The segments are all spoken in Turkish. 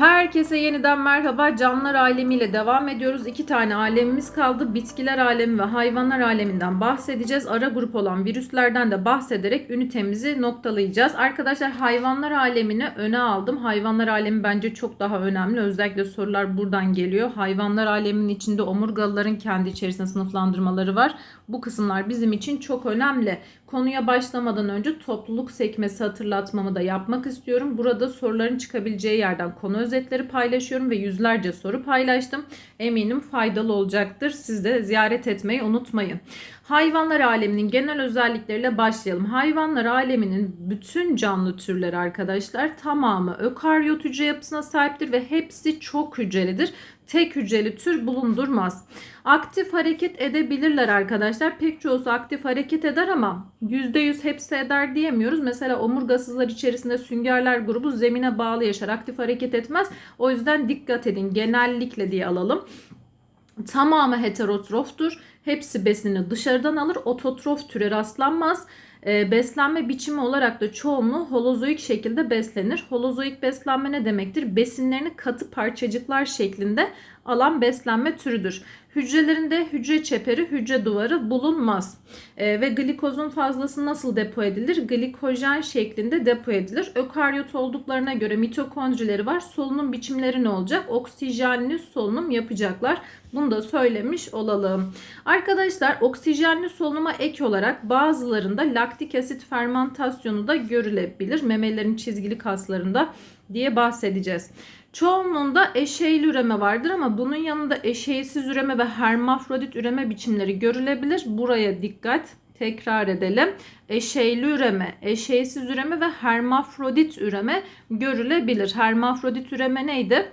Herkese yeniden merhaba. Canlılar alemiyle devam ediyoruz. İki tane alemimiz kaldı. Bitkiler alemi ve hayvanlar aleminden bahsedeceğiz. Ara grup olan virüslerden de bahsederek ünitemizi noktalayacağız. Arkadaşlar hayvanlar alemini öne aldım. Hayvanlar alemi bence çok daha önemli. Özellikle sorular buradan geliyor. Hayvanlar aleminin içinde omurgalıların kendi içerisinde sınıflandırmaları var. Bu kısımlar bizim için çok önemli. Konuya başlamadan önce topluluk sekmesi hatırlatmamı da yapmak istiyorum. Burada soruların çıkabileceği yerden konu özetleri paylaşıyorum ve yüzlerce soru paylaştım. Eminim faydalı olacaktır. Siz de ziyaret etmeyi unutmayın. Hayvanlar aleminin genel özellikleriyle başlayalım. Hayvanlar aleminin bütün canlı türleri arkadaşlar tamamı ökaryot hücre yapısına sahiptir ve hepsi çok hücrelidir. Tek hücreli tür bulundurmaz. Aktif hareket edebilirler arkadaşlar. Pek çoğusu aktif hareket eder ama %100 hepsi eder diyemiyoruz. Mesela omurgasızlar içerisinde süngerler grubu zemine bağlı yaşar. Aktif hareket etmez. O yüzden dikkat edin. Genellikle diye alalım. Tamamı heterotroftur. Hepsi besini dışarıdan alır. Ototrof türe rastlanmaz. E, beslenme biçimi olarak da çoğunluğu holozoik şekilde beslenir. Holozoik beslenme ne demektir? Besinlerini katı parçacıklar şeklinde alan beslenme türüdür. Hücrelerinde hücre çeperi, hücre duvarı bulunmaz. E, ve glikozun fazlası nasıl depo edilir? Glikojen şeklinde depo edilir. Ökaryot olduklarına göre mitokondrileri var. Solunum biçimleri ne olacak? Oksijenli solunum yapacaklar. Bunu da söylemiş olalım. Arkadaşlar oksijenli solunuma ek olarak bazılarında laktik asit fermentasyonu da görülebilir. Memelerin çizgili kaslarında diye bahsedeceğiz. Çoğunluğunda eşeyli üreme vardır ama bunun yanında eşeysiz üreme ve hermafrodit üreme biçimleri görülebilir. Buraya dikkat. Tekrar edelim. Eşeyli üreme, eşeysiz üreme ve hermafrodit üreme görülebilir. Hermafrodit üreme neydi?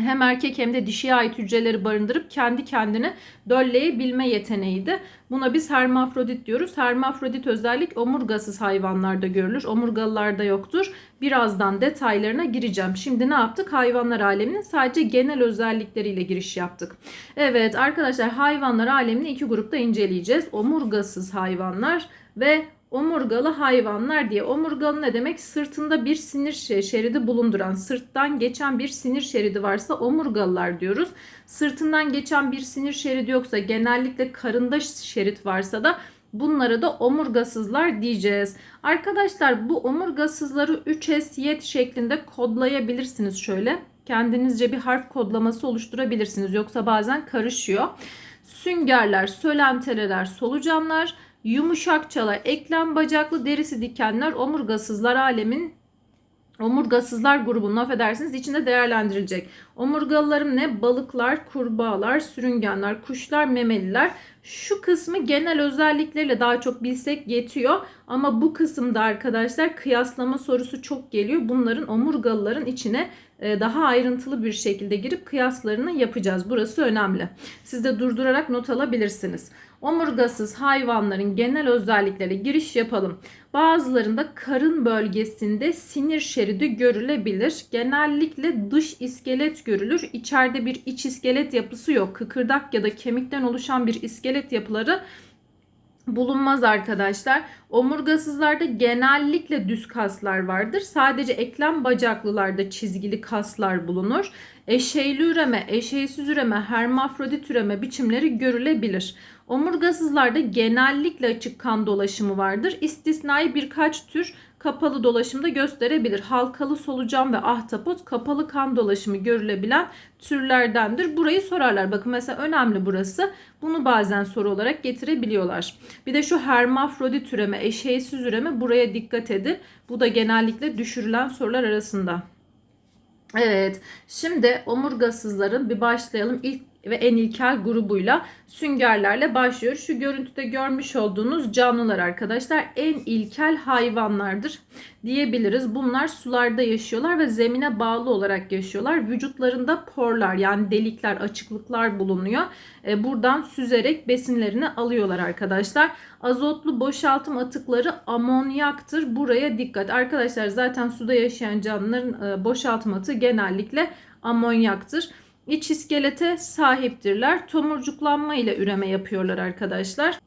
Hem erkek hem de dişiye ait hücreleri barındırıp kendi kendini dölleyebilme yeteneğiydi. Buna biz hermafrodit diyoruz. Hermafrodit özellik omurgasız hayvanlarda görülür. Omurgalılarda yoktur. Birazdan detaylarına gireceğim. Şimdi ne yaptık? Hayvanlar aleminin sadece genel özellikleriyle giriş yaptık. Evet arkadaşlar hayvanlar alemini iki grupta inceleyeceğiz. Omurgasız hayvanlar ve omurgalı hayvanlar diye. Omurgalı ne demek? Sırtında bir sinir şeridi bulunduran, sırttan geçen bir sinir şeridi varsa omurgalılar diyoruz. Sırtından geçen bir sinir şeridi yoksa genellikle karında şerit varsa da Bunlara da omurgasızlar diyeceğiz. Arkadaşlar bu omurgasızları 3S şeklinde kodlayabilirsiniz şöyle. Kendinizce bir harf kodlaması oluşturabilirsiniz. Yoksa bazen karışıyor. Süngerler, sölentereler, solucanlar, yumuşakçalar, eklem bacaklı, derisi dikenler, omurgasızlar alemin omurgasızlar grubunun affedersiniz içinde değerlendirilecek. Omurgalılarım ne? Balıklar, kurbağalar, sürüngenler, kuşlar, memeliler. Şu kısmı genel özellikleriyle daha çok bilsek yetiyor. Ama bu kısımda arkadaşlar kıyaslama sorusu çok geliyor. Bunların omurgalıların içine e, daha ayrıntılı bir şekilde girip kıyaslarını yapacağız. Burası önemli. Siz de durdurarak not alabilirsiniz. Omurgasız hayvanların genel özellikleri giriş yapalım. Bazılarında karın bölgesinde sinir şeridi görülebilir. Genellikle dış iskelet görülür. İçeride bir iç iskelet yapısı yok. Kıkırdak ya da kemikten oluşan bir iskelet yapıları bulunmaz arkadaşlar. Omurgasızlarda genellikle düz kaslar vardır. Sadece eklem bacaklılarda çizgili kaslar bulunur. Eşeyli üreme, eşeysiz üreme, hermafrodit üreme biçimleri görülebilir. Omurgasızlarda genellikle açık kan dolaşımı vardır. İstisnai birkaç tür kapalı dolaşımda gösterebilir. Halkalı solucan ve ahtapot kapalı kan dolaşımı görülebilen türlerdendir. Burayı sorarlar. Bakın mesela önemli burası. Bunu bazen soru olarak getirebiliyorlar. Bir de şu hermafrodit üreme, eşeğsiz üreme buraya dikkat edin. Bu da genellikle düşürülen sorular arasında. Evet, şimdi omurgasızların bir başlayalım. İlk ve en ilkel grubuyla süngerlerle başlıyor. Şu görüntüde görmüş olduğunuz canlılar arkadaşlar en ilkel hayvanlardır diyebiliriz. Bunlar sularda yaşıyorlar ve zemine bağlı olarak yaşıyorlar. Vücutlarında porlar yani delikler, açıklıklar bulunuyor. E, buradan süzerek besinlerini alıyorlar arkadaşlar. Azotlu boşaltım atıkları amonyaktır. Buraya dikkat. Arkadaşlar zaten suda yaşayan canlıların e, boşaltım atığı genellikle amonyaktır. İç iskelete sahiptirler. Tomurcuklanma ile üreme yapıyorlar arkadaşlar.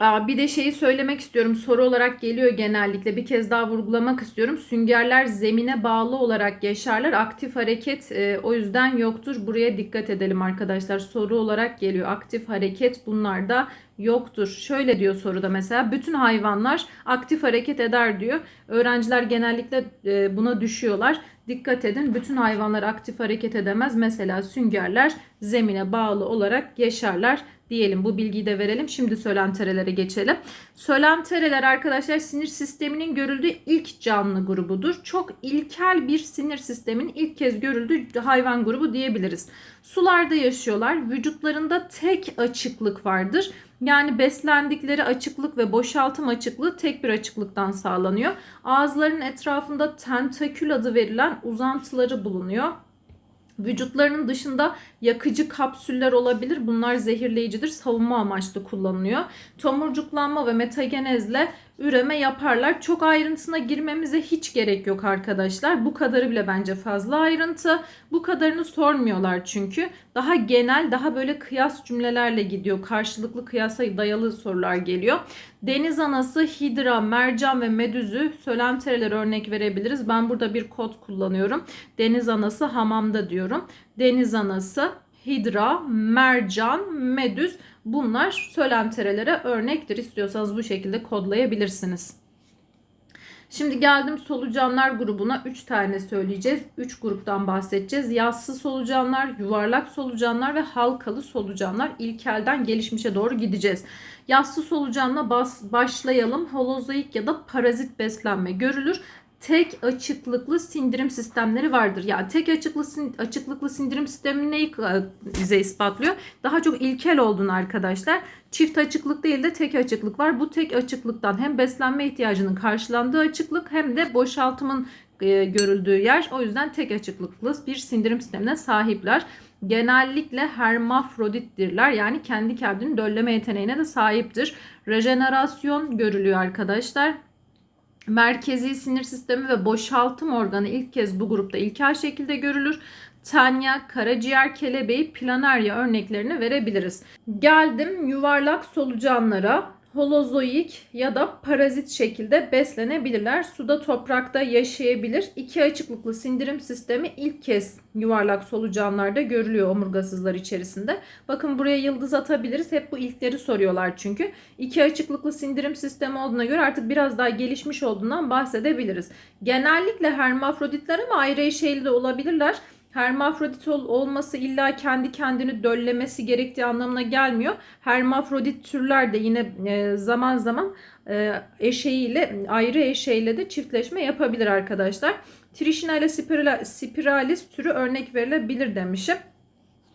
Aa, bir de şeyi söylemek istiyorum. Soru olarak geliyor genellikle. Bir kez daha vurgulamak istiyorum. Süngerler zemine bağlı olarak yaşarlar. Aktif hareket e, o yüzden yoktur. Buraya dikkat edelim arkadaşlar. Soru olarak geliyor. Aktif hareket bunlarda yoktur. Şöyle diyor soruda mesela bütün hayvanlar aktif hareket eder diyor. Öğrenciler genellikle e, buna düşüyorlar. Dikkat edin bütün hayvanlar aktif hareket edemez. Mesela süngerler zemine bağlı olarak yaşarlar diyelim. Bu bilgiyi de verelim. Şimdi sölenterelere geçelim. Sölentereler arkadaşlar sinir sisteminin görüldüğü ilk canlı grubudur. Çok ilkel bir sinir sistemin ilk kez görüldüğü hayvan grubu diyebiliriz. Sularda yaşıyorlar. Vücutlarında tek açıklık vardır. Yani beslendikleri açıklık ve boşaltım açıklığı tek bir açıklıktan sağlanıyor. Ağızlarının etrafında tentakül adı verilen uzantıları bulunuyor. Vücutlarının dışında yakıcı kapsüller olabilir. Bunlar zehirleyicidir. Savunma amaçlı kullanılıyor. Tomurcuklanma ve metagenezle üreme yaparlar. Çok ayrıntısına girmemize hiç gerek yok arkadaşlar. Bu kadarı bile bence fazla ayrıntı. Bu kadarını sormuyorlar çünkü. Daha genel, daha böyle kıyas cümlelerle gidiyor. Karşılıklı kıyasa dayalı sorular geliyor. Deniz anası, hidra, mercan ve medüzü sölentereler örnek verebiliriz. Ben burada bir kod kullanıyorum. Deniz anası hamamda diyorum. Deniz anası, hidra, mercan, medüz bunlar sölenterelere örnektir. İstiyorsanız bu şekilde kodlayabilirsiniz. Şimdi geldim solucanlar grubuna 3 tane söyleyeceğiz. 3 gruptan bahsedeceğiz. Yassı solucanlar, yuvarlak solucanlar ve halkalı solucanlar. İlkelden gelişmişe doğru gideceğiz. Yassı solucanla bas, başlayalım. Holozoik ya da parazit beslenme görülür tek açıklıklı sindirim sistemleri vardır. Yani tek açıklı açıklıklı sindirim sistemi neyi bize ispatlıyor? Daha çok ilkel olduğunu arkadaşlar. Çift açıklık değil de tek açıklık var. Bu tek açıklıktan hem beslenme ihtiyacının karşılandığı açıklık hem de boşaltımın e, görüldüğü yer. O yüzden tek açıklıklı bir sindirim sistemine sahipler. Genellikle hermafrodittirler. Yani kendi kendini dölleme yeteneğine de sahiptir. Rejenerasyon görülüyor arkadaşlar merkezi sinir sistemi ve boşaltım organı ilk kez bu grupta ilkel şekilde görülür. Tanya, karaciğer kelebeği, planaria örneklerini verebiliriz. Geldim yuvarlak solucanlara holozoik ya da parazit şekilde beslenebilirler. Suda toprakta yaşayabilir. İki açıklıklı sindirim sistemi ilk kez yuvarlak solucanlarda görülüyor omurgasızlar içerisinde. Bakın buraya yıldız atabiliriz. Hep bu ilkleri soruyorlar çünkü. İki açıklıklı sindirim sistemi olduğuna göre artık biraz daha gelişmiş olduğundan bahsedebiliriz. Genellikle hermafroditler ama ayrı eşeyli de olabilirler hermafrodit ol, olması illa kendi kendini döllemesi gerektiği anlamına gelmiyor. Hermafrodit türler de yine e, zaman zaman e, eşeğiyle ayrı eşeğiyle de çiftleşme yapabilir arkadaşlar. Trishina ile spiralis türü örnek verilebilir demişim.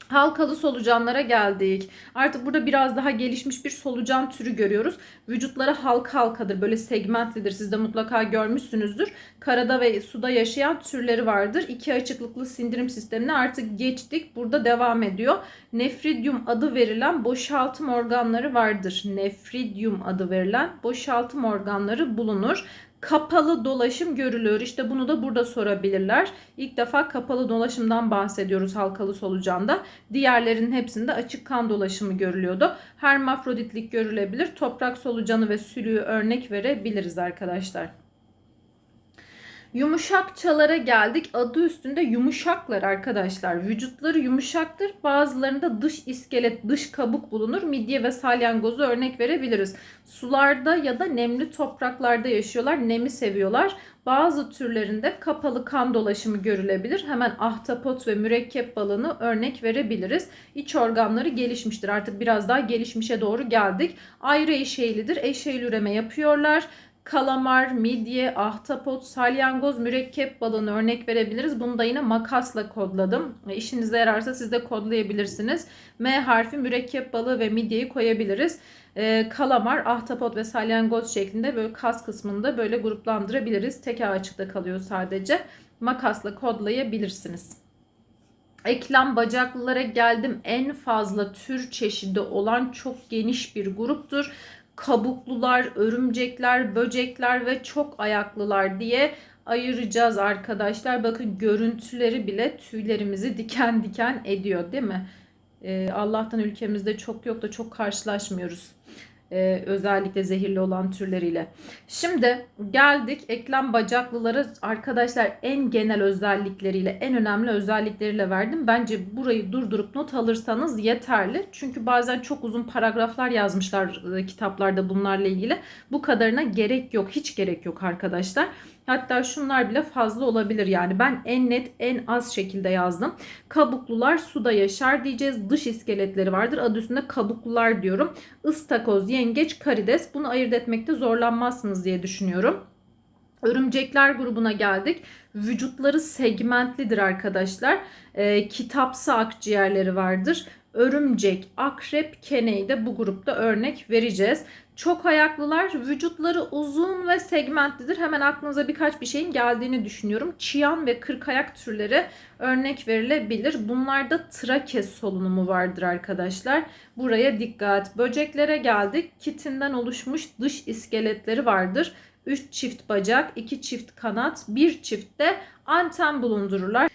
Halkalı solucanlara geldik. Artık burada biraz daha gelişmiş bir solucan türü görüyoruz. Vücutları halka halkadır. Böyle segmentlidir. Siz de mutlaka görmüşsünüzdür. Karada ve suda yaşayan türleri vardır. İki açıklıklı sindirim sistemine artık geçtik. Burada devam ediyor. Nefridium adı verilen boşaltım organları vardır. Nefridium adı verilen boşaltım organları bulunur kapalı dolaşım görülüyor. İşte bunu da burada sorabilirler. İlk defa kapalı dolaşımdan bahsediyoruz halkalı solucanda. Diğerlerinin hepsinde açık kan dolaşımı görülüyordu. Hermafroditlik görülebilir. Toprak solucanı ve sülüğü örnek verebiliriz arkadaşlar. Yumuşakçalara geldik. Adı üstünde yumuşaklar arkadaşlar. Vücutları yumuşaktır. Bazılarında dış iskelet, dış kabuk bulunur. Midye ve salyangozu örnek verebiliriz. Sularda ya da nemli topraklarda yaşıyorlar. Nemi seviyorlar. Bazı türlerinde kapalı kan dolaşımı görülebilir. Hemen ahtapot ve mürekkep balığını örnek verebiliriz. İç organları gelişmiştir. Artık biraz daha gelişmişe doğru geldik. Ayrı eşeğlidir. Eşeğli üreme yapıyorlar kalamar, midye, ahtapot, salyangoz, mürekkep balığını örnek verebiliriz. Bunu da yine makasla kodladım. E, işinize yararsa siz de kodlayabilirsiniz. M harfi mürekkep balığı ve midyeyi koyabiliriz. E, kalamar, ahtapot ve salyangoz şeklinde böyle kas kısmında böyle gruplandırabiliriz. Tek açıkta kalıyor sadece. Makasla kodlayabilirsiniz. Eklem bacaklılara geldim. En fazla tür çeşidi olan çok geniş bir gruptur kabuklular, örümcekler, böcekler ve çok ayaklılar diye ayıracağız arkadaşlar. Bakın görüntüleri bile tüylerimizi diken diken ediyor değil mi? Ee, Allah'tan ülkemizde çok yok da çok karşılaşmıyoruz. Ee, özellikle zehirli olan türleriyle. Şimdi geldik eklem bacaklıları arkadaşlar en genel özellikleriyle en önemli özellikleriyle verdim. Bence burayı durdurup not alırsanız yeterli. Çünkü bazen çok uzun paragraflar yazmışlar e, kitaplarda bunlarla ilgili. Bu kadarına gerek yok. Hiç gerek yok arkadaşlar. Hatta şunlar bile fazla olabilir yani. Ben en net en az şekilde yazdım. Kabuklular suda yaşar diyeceğiz. Dış iskeletleri vardır. Adı üstünde kabuklular diyorum. Istakoz, yengeç, karides. Bunu ayırt etmekte zorlanmazsınız diye düşünüyorum. Örümcekler grubuna geldik. Vücutları segmentlidir arkadaşlar. E, kitapsı akciğerleri vardır. Örümcek, akrep, keneyi de bu grupta örnek vereceğiz. Çok ayaklılar vücutları uzun ve segmentlidir. Hemen aklınıza birkaç bir şeyin geldiğini düşünüyorum. Çiyan ve kırk ayak türleri örnek verilebilir. Bunlarda trakes solunumu vardır arkadaşlar. Buraya dikkat. Böceklere geldik. Kitinden oluşmuş dış iskeletleri vardır. 3 çift bacak, 2 çift kanat, 1 çift de anten bulundururlar.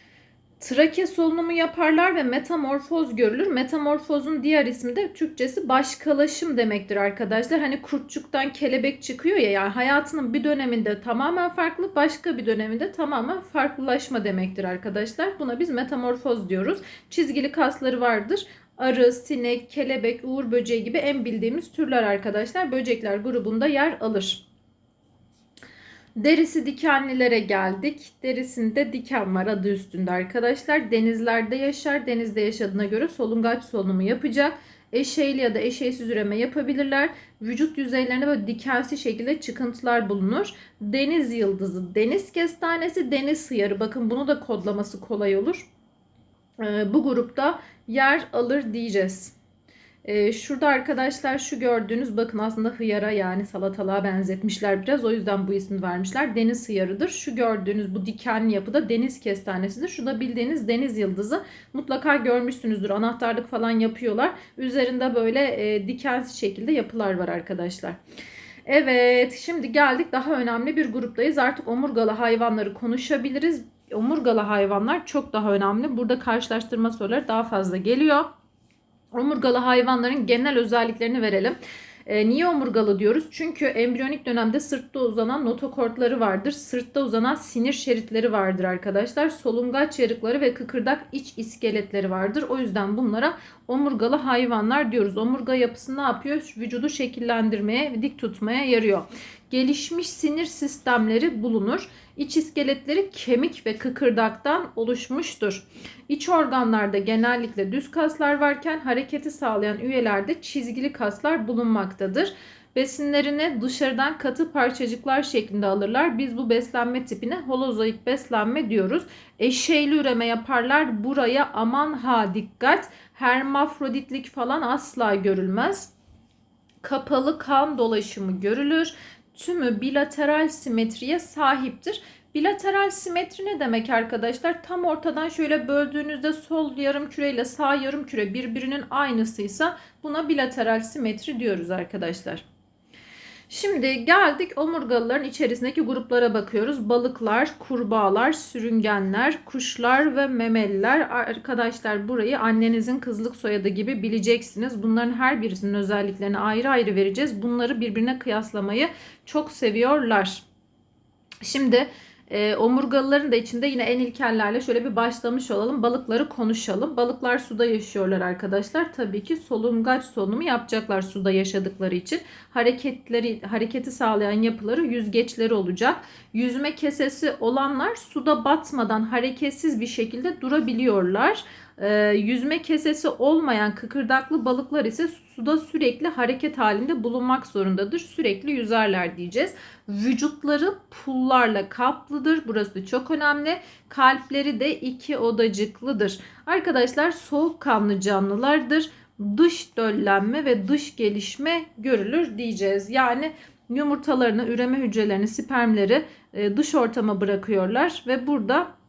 Trake solunumu yaparlar ve metamorfoz görülür. Metamorfozun diğer ismi de Türkçesi başkalaşım demektir arkadaşlar. Hani kurtçuktan kelebek çıkıyor ya yani hayatının bir döneminde tamamen farklı, başka bir döneminde tamamen farklılaşma demektir arkadaşlar. Buna biz metamorfoz diyoruz. Çizgili kasları vardır. Arı, sinek, kelebek, uğur böceği gibi en bildiğimiz türler arkadaşlar. Böcekler grubunda yer alır. Derisi dikenlilere geldik. Derisinde diken var adı üstünde arkadaşlar. Denizlerde yaşar. Denizde yaşadığına göre solungaç solunumu yapacak. Eşeğli ya da eşeğsiz üreme yapabilirler. Vücut yüzeylerinde böyle dikensi şekilde çıkıntılar bulunur. Deniz yıldızı, deniz kestanesi, deniz sıyarı. Bakın bunu da kodlaması kolay olur. Ee, bu grupta yer alır diyeceğiz. Ee, şurada arkadaşlar şu gördüğünüz bakın aslında hıyara yani salatalığa benzetmişler biraz. O yüzden bu ismi vermişler. Deniz hıyarıdır. Şu gördüğünüz bu dikenli yapıda deniz kestanesidir. Şu bildiğiniz deniz yıldızı. Mutlaka görmüşsünüzdür. Anahtarlık falan yapıyorlar. Üzerinde böyle e, dikensiz şekilde yapılar var arkadaşlar. Evet şimdi geldik daha önemli bir gruptayız. Artık omurgalı hayvanları konuşabiliriz. Omurgalı hayvanlar çok daha önemli. Burada karşılaştırma soruları daha fazla geliyor. Omurgalı hayvanların genel özelliklerini verelim. E, niye omurgalı diyoruz? Çünkü embriyonik dönemde sırtta uzanan notokortları vardır. Sırtta uzanan sinir şeritleri vardır arkadaşlar. Solungaç yarıkları ve kıkırdak iç iskeletleri vardır. O yüzden bunlara omurgalı hayvanlar diyoruz. Omurga yapısı ne yapıyor? Vücudu şekillendirmeye dik tutmaya yarıyor. Gelişmiş sinir sistemleri bulunur. İç iskeletleri kemik ve kıkırdaktan oluşmuştur. İç organlarda genellikle düz kaslar varken hareketi sağlayan üyelerde çizgili kaslar bulunmaktadır. Besinlerini dışarıdan katı parçacıklar şeklinde alırlar. Biz bu beslenme tipine holozoik beslenme diyoruz. Eşeyli üreme yaparlar. Buraya aman ha dikkat. Hermafroditlik falan asla görülmez. Kapalı kan dolaşımı görülür tümü bilateral simetriye sahiptir. Bilateral simetri ne demek arkadaşlar? Tam ortadan şöyle böldüğünüzde sol yarım küre ile sağ yarım küre birbirinin aynısıysa buna bilateral simetri diyoruz arkadaşlar. Şimdi geldik omurgalıların içerisindeki gruplara bakıyoruz. Balıklar, kurbağalar, sürüngenler, kuşlar ve memeliler. Arkadaşlar burayı annenizin kızlık soyadı gibi bileceksiniz. Bunların her birisinin özelliklerini ayrı ayrı vereceğiz. Bunları birbirine kıyaslamayı çok seviyorlar. Şimdi e, omurgalıların da içinde yine en ilkellerle şöyle bir başlamış olalım. Balıkları konuşalım. Balıklar suda yaşıyorlar arkadaşlar. Tabii ki solungaç solunumu yapacaklar suda yaşadıkları için. Hareketleri hareketi sağlayan yapıları yüzgeçleri olacak. Yüzme kesesi olanlar suda batmadan hareketsiz bir şekilde durabiliyorlar. Ee, yüzme kesesi olmayan kıkırdaklı balıklar ise suda sürekli hareket halinde bulunmak zorundadır. Sürekli yüzerler diyeceğiz. Vücutları pullarla kaplıdır. Burası çok önemli. Kalpleri de iki odacıklıdır. Arkadaşlar soğukkanlı canlılardır. Dış döllenme ve dış gelişme görülür diyeceğiz. Yani yumurtalarını, üreme hücrelerini, spermleri e, dış ortama bırakıyorlar ve burada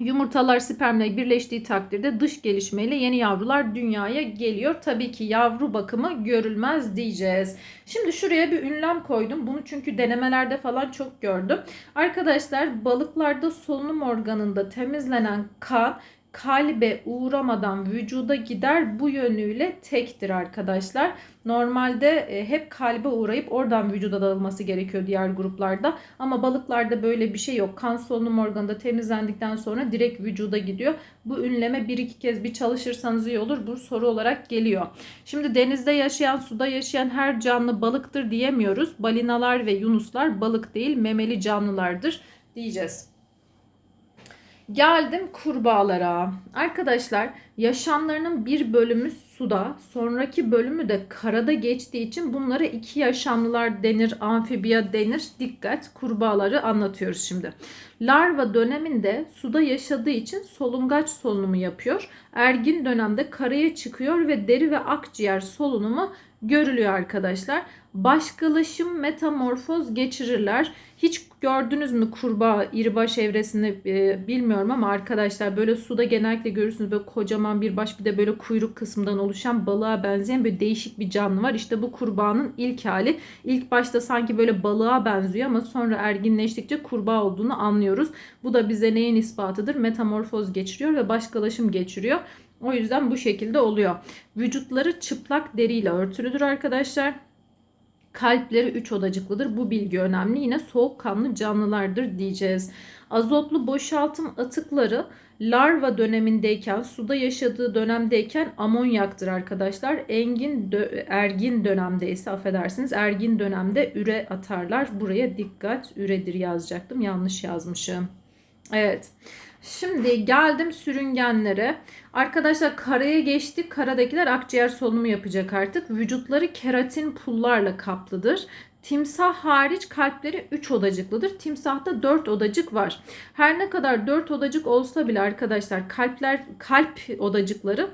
Yumurtalar spermle birleştiği takdirde dış gelişmeyle yeni yavrular dünyaya geliyor. Tabii ki yavru bakımı görülmez diyeceğiz. Şimdi şuraya bir ünlem koydum. Bunu çünkü denemelerde falan çok gördüm. Arkadaşlar balıklarda solunum organında temizlenen kan kalbe uğramadan vücuda gider bu yönüyle tektir arkadaşlar. Normalde e, hep kalbe uğrayıp oradan vücuda dağılması gerekiyor diğer gruplarda. Ama balıklarda böyle bir şey yok. Kan solunum organı temizlendikten sonra direkt vücuda gidiyor. Bu ünleme bir iki kez bir çalışırsanız iyi olur. Bu soru olarak geliyor. Şimdi denizde yaşayan, suda yaşayan her canlı balıktır diyemiyoruz. Balinalar ve yunuslar balık değil memeli canlılardır diyeceğiz. Geldim kurbağalara. Arkadaşlar yaşamlarının bir bölümü suda, sonraki bölümü de karada geçtiği için bunlara iki yaşamlılar denir, amfibiya denir. Dikkat kurbağaları anlatıyoruz şimdi. Larva döneminde suda yaşadığı için solungaç solunumu yapıyor. Ergin dönemde karaya çıkıyor ve deri ve akciğer solunumu görülüyor arkadaşlar. Başkalaşım, metamorfoz geçirirler. Hiç gördünüz mü kurbağa iribaş evresini e, bilmiyorum ama arkadaşlar böyle suda genellikle görürsünüz böyle kocaman bir baş bir de böyle kuyruk kısmından oluşan balığa benzeyen bir değişik bir canlı var. İşte bu kurbağanın ilk hali. İlk başta sanki böyle balığa benziyor ama sonra erginleştikçe kurbağa olduğunu anlıyoruz. Bu da bize neyin ispatıdır? Metamorfoz geçiriyor ve başkalaşım geçiriyor. O yüzden bu şekilde oluyor. Vücutları çıplak deriyle örtülüdür arkadaşlar. Kalpleri 3 odacıklıdır. Bu bilgi önemli. Yine soğukkanlı canlılardır diyeceğiz. Azotlu boşaltım atıkları larva dönemindeyken, suda yaşadığı dönemdeyken amonyaktır arkadaşlar. Engin dö- ergin dönemde ise affedersiniz ergin dönemde üre atarlar. Buraya dikkat üredir yazacaktım. Yanlış yazmışım. Evet. Şimdi geldim sürüngenlere. Arkadaşlar karaya geçtik. Karadakiler akciğer solunumu yapacak artık. Vücutları keratin pullarla kaplıdır. Timsah hariç kalpleri 3 odacıklıdır. Timsahta 4 odacık var. Her ne kadar 4 odacık olsa bile arkadaşlar kalpler kalp odacıkları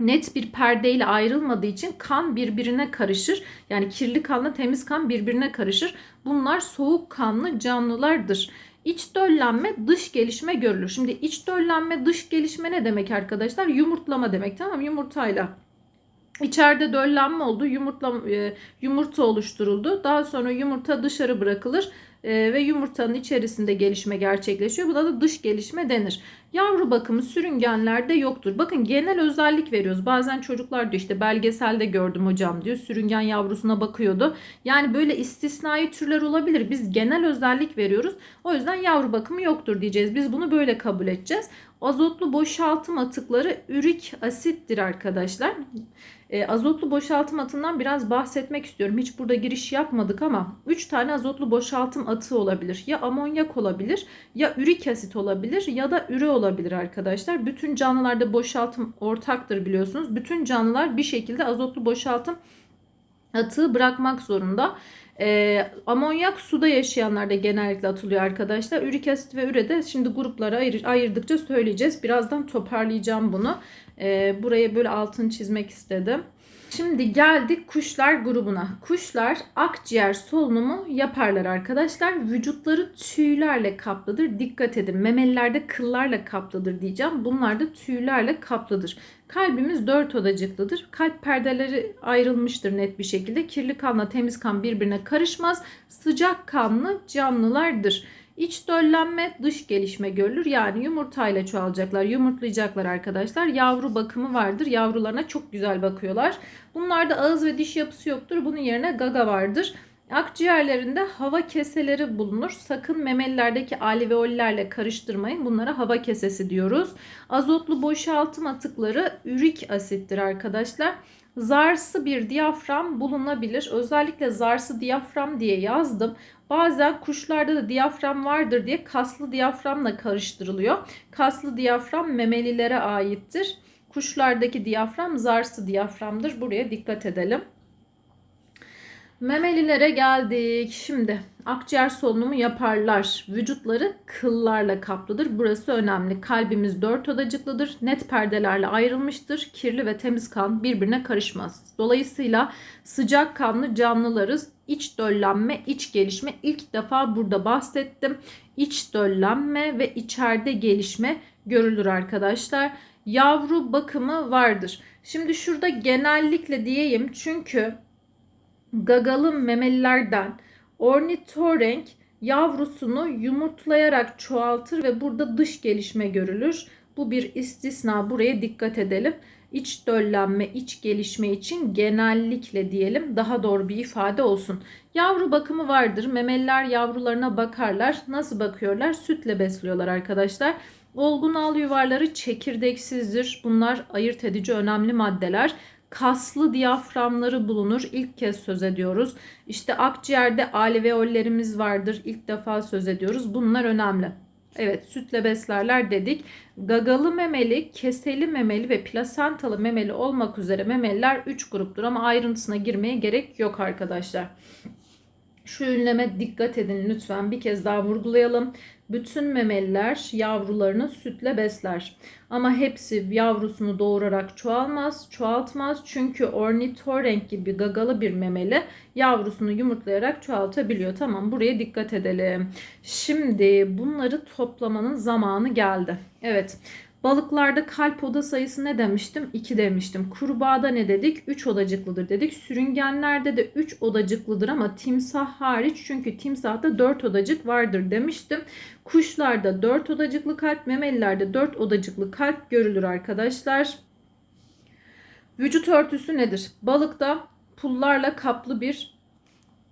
net bir perdeyle ayrılmadığı için kan birbirine karışır. Yani kirli kanla temiz kan birbirine karışır. Bunlar soğuk kanlı canlılardır. İç döllenme dış gelişme görülür. Şimdi iç döllenme dış gelişme ne demek arkadaşlar? Yumurtlama demek tamam Yumurtayla. İçeride döllenme oldu. Yumurtla, e, yumurta oluşturuldu. Daha sonra yumurta dışarı bırakılır e, ve yumurtanın içerisinde gelişme gerçekleşiyor. Buna da dış gelişme denir. Yavru bakımı sürüngenlerde yoktur. Bakın genel özellik veriyoruz. Bazen çocuklar diyor işte belgeselde gördüm hocam diyor. Sürüngen yavrusuna bakıyordu. Yani böyle istisnai türler olabilir. Biz genel özellik veriyoruz. O yüzden yavru bakımı yoktur diyeceğiz. Biz bunu böyle kabul edeceğiz. Azotlu boşaltım atıkları ürik asittir arkadaşlar. E, azotlu boşaltım atından biraz bahsetmek istiyorum. Hiç burada giriş yapmadık ama 3 tane azotlu boşaltım atığı olabilir. Ya amonyak olabilir, ya ürik asit olabilir ya da üre olabilir arkadaşlar. Bütün canlılarda boşaltım ortaktır biliyorsunuz. Bütün canlılar bir şekilde azotlu boşaltım atığı bırakmak zorunda. E, amonyak suda yaşayanlarda genellikle atılıyor arkadaşlar. Ürik asit ve üre de şimdi gruplara ayır, ayırdıkça söyleyeceğiz. Birazdan toparlayacağım bunu. E, buraya böyle altını çizmek istedim. Şimdi geldik kuşlar grubuna. Kuşlar akciğer solunumu yaparlar arkadaşlar. Vücutları tüylerle kaplıdır. Dikkat edin memelilerde kıllarla kaplıdır diyeceğim. Bunlar da tüylerle kaplıdır. Kalbimiz dört odacıklıdır. Kalp perdeleri ayrılmıştır net bir şekilde. Kirli kanla temiz kan birbirine karışmaz. Sıcak kanlı canlılardır. İç döllenme dış gelişme görülür. Yani yumurtayla çoğalacaklar, yumurtlayacaklar arkadaşlar. Yavru bakımı vardır. Yavrularına çok güzel bakıyorlar. Bunlarda ağız ve diş yapısı yoktur. Bunun yerine gaga vardır. Akciğerlerinde hava keseleri bulunur. Sakın memelilerdeki alveollerle karıştırmayın. Bunlara hava kesesi diyoruz. Azotlu boşaltım atıkları ürik asittir arkadaşlar. Zarsı bir diyafram bulunabilir. Özellikle zarsı diyafram diye yazdım. Bazen kuşlarda da diyafram vardır diye kaslı diyaframla karıştırılıyor. Kaslı diyafram memelilere aittir. Kuşlardaki diyafram zarsı diyaframdır. Buraya dikkat edelim. Memelilere geldik. Şimdi akciğer solunumu yaparlar. Vücutları kıllarla kaplıdır. Burası önemli. Kalbimiz dört odacıklıdır. Net perdelerle ayrılmıştır. Kirli ve temiz kan birbirine karışmaz. Dolayısıyla sıcak kanlı canlılarız. İç döllenme, iç gelişme ilk defa burada bahsettim. İç döllenme ve içeride gelişme görülür arkadaşlar. Yavru bakımı vardır. Şimdi şurada genellikle diyeyim çünkü gagalı memelilerden ornitorenk yavrusunu yumurtlayarak çoğaltır ve burada dış gelişme görülür. Bu bir istisna. Buraya dikkat edelim. İç döllenme, iç gelişme için genellikle diyelim daha doğru bir ifade olsun. Yavru bakımı vardır. Memeliler yavrularına bakarlar. Nasıl bakıyorlar? Sütle besliyorlar arkadaşlar. Olgun al yuvarları çekirdeksizdir. Bunlar ayırt edici önemli maddeler. Kaslı diyaframları bulunur. İlk kez söz ediyoruz. İşte akciğerde alveollerimiz vardır. İlk defa söz ediyoruz. Bunlar önemli. Evet sütle beslerler dedik. Gagalı memeli, keseli memeli ve plasentalı memeli olmak üzere memeliler 3 gruptur ama ayrıntısına girmeye gerek yok arkadaşlar. Şu ünleme dikkat edin lütfen bir kez daha vurgulayalım. Bütün memeliler yavrularını sütle besler. Ama hepsi yavrusunu doğurarak çoğalmaz, çoğaltmaz. Çünkü ornitorenk gibi gagalı bir memeli yavrusunu yumurtlayarak çoğaltabiliyor. Tamam buraya dikkat edelim. Şimdi bunları toplamanın zamanı geldi. Evet. Balıklarda kalp oda sayısı ne demiştim? 2 demiştim. Kurbağada ne dedik? 3 odacıklıdır dedik. Sürüngenlerde de 3 odacıklıdır ama timsah hariç çünkü timsahta 4 odacık vardır demiştim. Kuşlarda 4 odacıklı kalp, memelilerde 4 odacıklı kalp görülür arkadaşlar. Vücut örtüsü nedir? Balıkta pullarla kaplı bir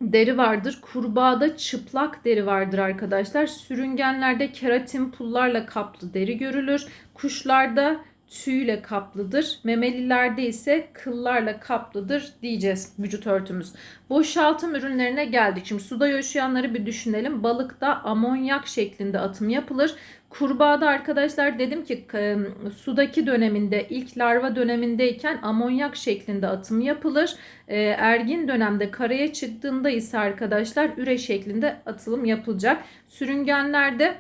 deri vardır. Kurbağada çıplak deri vardır arkadaşlar. Sürüngenlerde keratin pullarla kaplı deri görülür. Kuşlarda tüyle kaplıdır. Memelilerde ise kıllarla kaplıdır diyeceğiz vücut örtümüz. Boşaltım ürünlerine geldik. Şimdi suda yaşayanları bir düşünelim. Balıkta amonyak şeklinde atım yapılır. Kurbağada arkadaşlar dedim ki e, sudaki döneminde ilk larva dönemindeyken amonyak şeklinde atım yapılır. E, ergin dönemde karaya çıktığında ise arkadaşlar üre şeklinde atılım yapılacak. Sürüngenlerde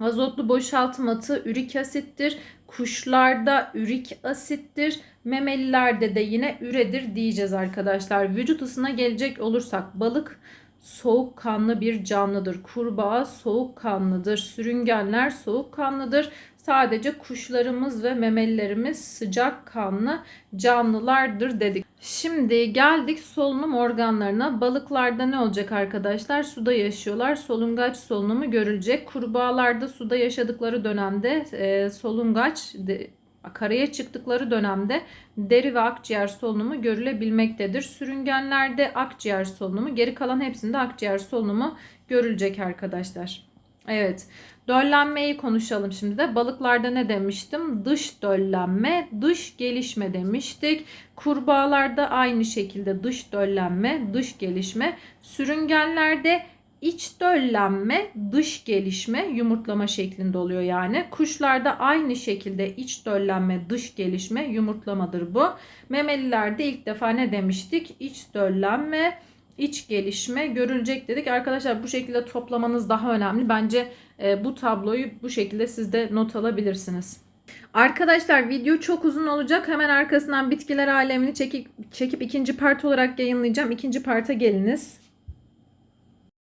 azotlu boşaltım atı ürik asittir. Kuşlarda ürik asittir. Memelilerde de yine üredir diyeceğiz arkadaşlar. Vücut ısına gelecek olursak balık soğukkanlı bir canlıdır. Kurbağa soğukkanlıdır. Sürüngenler soğukkanlıdır. Sadece kuşlarımız ve memelilerimiz sıcakkanlı canlılardır dedik. Şimdi geldik solunum organlarına. Balıklarda ne olacak arkadaşlar? Suda yaşıyorlar. Solungaç solunumu görülecek. Kurbağalarda suda yaşadıkları dönemde e, solungaç de, karaya çıktıkları dönemde deri ve akciğer solunumu görülebilmektedir. Sürüngenlerde akciğer solunumu, geri kalan hepsinde akciğer solunumu görülecek arkadaşlar. Evet. Döllenmeyi konuşalım şimdi de. Balıklarda ne demiştim? Dış döllenme, dış gelişme demiştik. Kurbağalarda aynı şekilde dış döllenme, dış gelişme. Sürüngenlerde iç döllenme, dış gelişme, yumurtlama şeklinde oluyor yani. Kuşlarda aynı şekilde iç döllenme, dış gelişme, yumurtlamadır bu. Memelilerde ilk defa ne demiştik? İç döllenme, iç gelişme görülecek dedik. Arkadaşlar bu şekilde toplamanız daha önemli. Bence e, bu tabloyu bu şekilde siz de not alabilirsiniz. Arkadaşlar video çok uzun olacak. Hemen arkasından bitkiler alemini çekip, çekip ikinci part olarak yayınlayacağım. İkinci parta geliniz.